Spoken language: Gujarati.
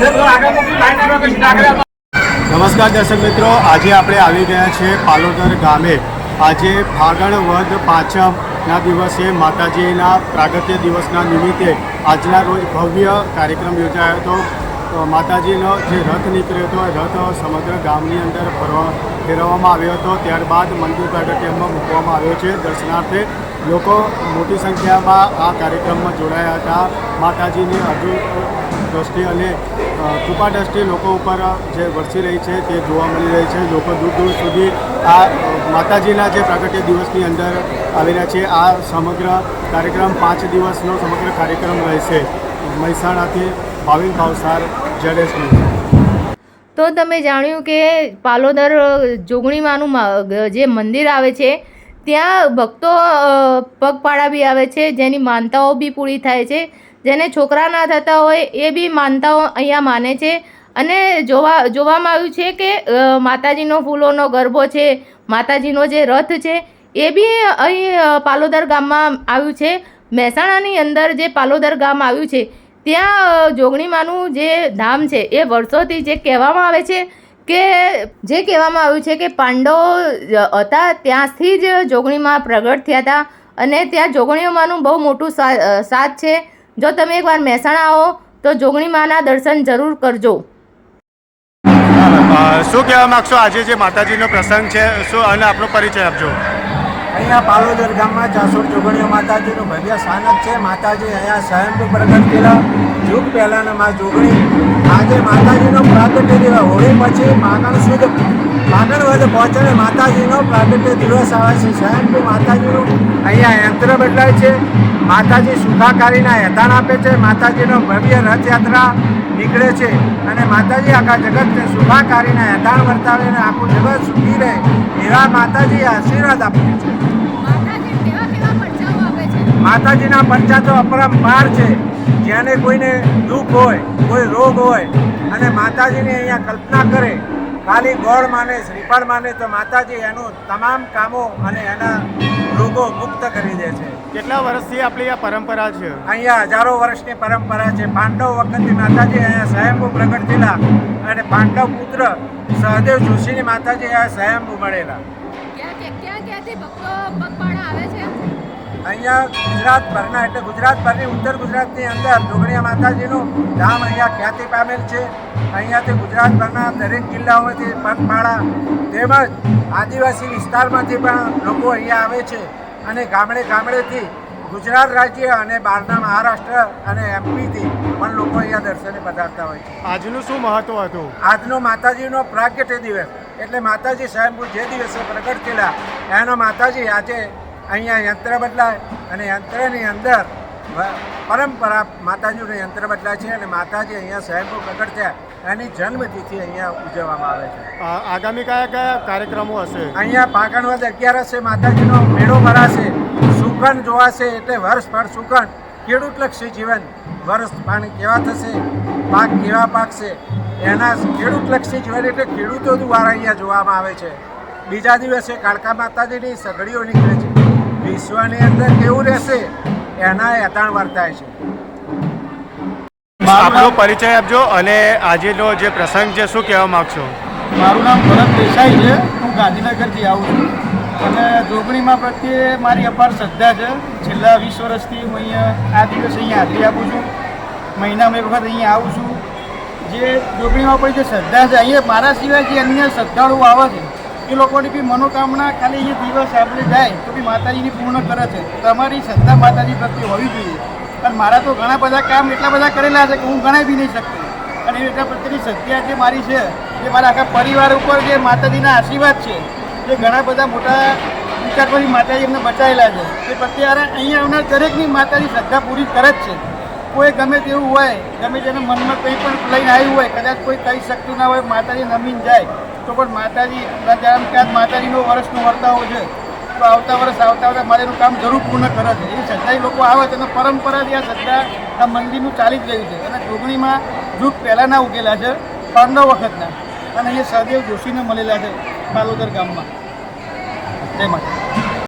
નમસ્કાર દર્શક મિત્રો, આજે આપણે આવી ગયા છે પાલોદર ગામે. આજે ફાગણ વદ પાંચમના દિવસે માતાજીના પ્રાગત્ય દિવસના નિમિત્તે આજના રોજ ભવ્ય કાર્યક્રમ યોજાયો હતો. માતાજીનો જે રથ નીકળ્યો હતો રથ સમગ્ર ગામની અંદર ફરવા ફેરવવામાં આવ્યો હતો. ત્યારબાદ મંદિર પ્રાગટ્યમાં મૂકવામાં આવ્યો છે. દર્શનાર્થે લોકો મોટી સંખ્યામાં આ કાર્યક્રમમાં જોડાયા હતા. માતાજીની અદભુત દ્રષ્ટિ અને કૃપા દ્રષ્ટિ લોકો ઉપર જે વરસી રહી છે, તે જોવા મળી રહી છે. લોકો દૂર દૂર સુધી આ માતાજીના જે પ્રાગટ્ય દિવસની અંદર આવેલા છે, આ સમગ્ર કાર્યક્રમ પાંચ દિવસનો સમગ્ર કાર્યક્રમ રહેશે. મહેસાણાથી ભાવિન ભાવસાર, જડેશ તો તમે જાણ્યું કે પાલોદર જોગણીમાનું જે મંદિર આવે છે, ત્યાં ભક્તો પગપાળા બી આવે છે, જેની માનતાઓ બી પૂરી થાય છે. જેને છોકરા ના થતા હોય એ બી માનતાઓ અહીંયા માને છે. અને જોવા જોવામાં આવ્યું છે કે માતાજીનો ફૂલોનો ગરબો છે, માતાજીનો જે રથ છે, એ બી અહીં પાલોદર ગામમાં આવ્યું છે. મહેસાણાની અંદર જે પાલોદર ગામ આવ્યું છે, ત્યાં જોગણીમાનું જે ધામ છે, એ વર્ષોથી જે કહેવામાં આવે છે કે, જે કહેવામાં આવ્યું છે કે પાંડવો હતા, ત્યાંથી જ જોગણીમાં પ્રગટ થયા હતા. અને ત્યાં જોગણીઓમાંનું બહુ મોટું સાથ છે. જો તમે એકવાર મહેસાણા આવો તો જોગણી માના દર્શન જરૂર કરજો. શું કહેવા માગશો આજે જે માતાજીનો પ્રસંગ છે? શું અને આપણો પરિચય આપજો. અહીંયા પાલોદર ગામમાં ચાસોર જોગણીઓ માતાજીનું ભવ્ય સ્થાનક છે. માતાજી અહીંયા સ્વયંભૂ પ્રગટ થયેલા. યુગ પહેલાંના માં જોગણી. આજે માતાજીનો પ્રાગટ્ય દિવસ. હોળી પછી માગણ સુદ માગણ વધ પહોંચે માતાજીનો પ્રાગટ્ય દિવસ. આવે છે સ્વયંભૂ માતાજીનું અહીંયા યંત્ર બદલાય છે. માતાજી સુખાકારીના હેતાણ આપે છે માતાજીનો ભવ્ય રથયાત્રા નીકળે છે અને માતાજી આખા જગતને સુખાકારીના હેતાણ વર્તાવે અને આખું જગત સુખી રહે એવા માતાજી આશીર્વાદ આપે છે. માતાજીના પંચા તો અપરંપાર છે જેને કોઈને દુઃખ હોય કોઈ રોગ હોય અને માતાજીની અહીંયા કલ્પના કરે ખાલી ગોળ માને શ્રીફળ માને તો માતાજી એનું તમામ કામો અને એના રોગો મુક્ત કરી દે છે. કેટલા વર્ષથી આપણી આ પરંપરા છે? અહીંયા હજારો વર્ષની પરંપરા છે. પાંડવ વખતથી માતાજી અહીંયા સ્વયંભૂ પ્રગટ થયેલા અને પાંડવ પુત્ર સહદેવ જોશીની માતાજી અહીંયા સ્વયંભૂ મળેલા. અહીંયા ગુજરાત ભરના એટલે ગુજરાત ભરની ઉત્તર ગુજરાતની અંદર જોગણીયા માતાજીનું ધામ અહીંયા ખ્યાતિ પામેલ છે. અહીંયાથી ગુજરાતભરના દરેક જિલ્લાઓમાંથી પગપાળા તેમજ આદિવાસી વિસ્તારમાંથી પણ લોકો અહીંયા આવે છે અને ગામડે ગામડેથી ગુજરાત રાજ્ય અને બહારના મહારાષ્ટ્ર અને એમપીથી પણ લોકો અહીંયા દર્શને પધારતા હોય છે. આજનું શું મહત્વ હતું? આજનો માતાજીનો પ્રાગટ્ય દિવસ એટલે માતાજી સ્વયંભૂ જે દિવસે પ્રગટ થયેલા એનો માતાજી આજે અહીંયા યંત્ર બદલાય અને યંત્રની અંદર પરંપરા માતાજીનું યંત્ર બદલાય છે અને માતાજી અહીંયા સ્વયંભૂ પ્રગટ થયા એની જન્મતિથિ અહીંયા ઉજવવામાં આવે છે. આગામી કયા કયા કાર્યક્રમો હશે? અહીંયા પાકણવદ અગિયારસે માતાજીનો મેળો ભરાશે સુખન જોવાશે એટલે વર્ષ પર સુકન ખેડૂતલક્ષી જીવન વર્ષ પાણી કેવા થશે પાક કેવા પાકશે એના ખેડૂતલક્ષી જીવન એટલે ખેડૂતો દ્વારા અહીંયા જોવામાં આવે છે. બીજા દિવસે કાળકા માતાજીની સગડીઓ નીકળે છે. વિશ્વની અંદર કેવું રહેશે એના એતાણ વર્તાય છે. આપનો પરિચય આપજો અને આજેનો જે પ્રસંગ છે શું કહેવા માગશો? મારું નામ ભરત દેસાઈ છે. હું ગાંધીનગરથી આવું છું. અને જોગણીમાં પ્રત્યે મારી અપાર શ્રદ્ધા છે. છેલ્લા વીસ વર્ષથી હું અહીંયા આ દિવસે અહીંયા હાજરી આપું છું. મહિનામાં એક વખત અહીંયા આવું છું. જે જોગણીમાં પણ જે શ્રદ્ધા છે અહીંયા મારા સિવાય જે અન્ય શ્રદ્ધાળુઓ આવે છે એ લોકોની બી મનોકામના ખાલી એ દિવસ આપણે જાય તો બી માતાજીની પૂર્ણ કરે છે. તમારી શ્રદ્ધા માતાજી પ્રત્યે હોવી જોઈએ. પણ મારા તો ઘણા બધા કામ એટલા બધા કરેલા છે કે હું ગણાવી બી નહીં શકતો. અને એટલા પ્રત્યેની શ્રદ્ધા જે મારી છે, એ મારા આખા પરિવાર ઉપર જે માતાજીના આશીર્વાદ છે જે ઘણા બધા મોટા વિચારમાંથી માતાજી એમને બચાવેલા છે. એ પ્રત્યારે અહીંયા આવનાર દરેકની માતાજી શ્રદ્ધા પૂરી કરે જ છે. કોઈ ગમે તેવું હોય, ગમે તેના મનમાં કંઈ પણ લઈને આવ્યું હોય, કદાચ કોઈ કહી શકતું ના હોય, માતાજી નમીન જાય તો પણ માતાજી રાજારામ કે માતાજીનો વર્ષનો વર્તાવો છે. તો આવતા વર્ષ આવતા વર્ષ મારે કામ જરૂર પૂર્ણ કરે છે. એ શ્રદ્ધાઈ લોકો આવે છે. અને પરંપરાથી આ શ્રદ્ધા, આ મંદિરનું ચાલી જ રહ્યું છે. અને જોગણીમાં યુગ પહેલાંના ઉગેલા છે, પાંડવ વખતના. અને અહીંયા સહદેવ જોશીને મળેલા છે, પાલોદર ગામમાં. જય માતા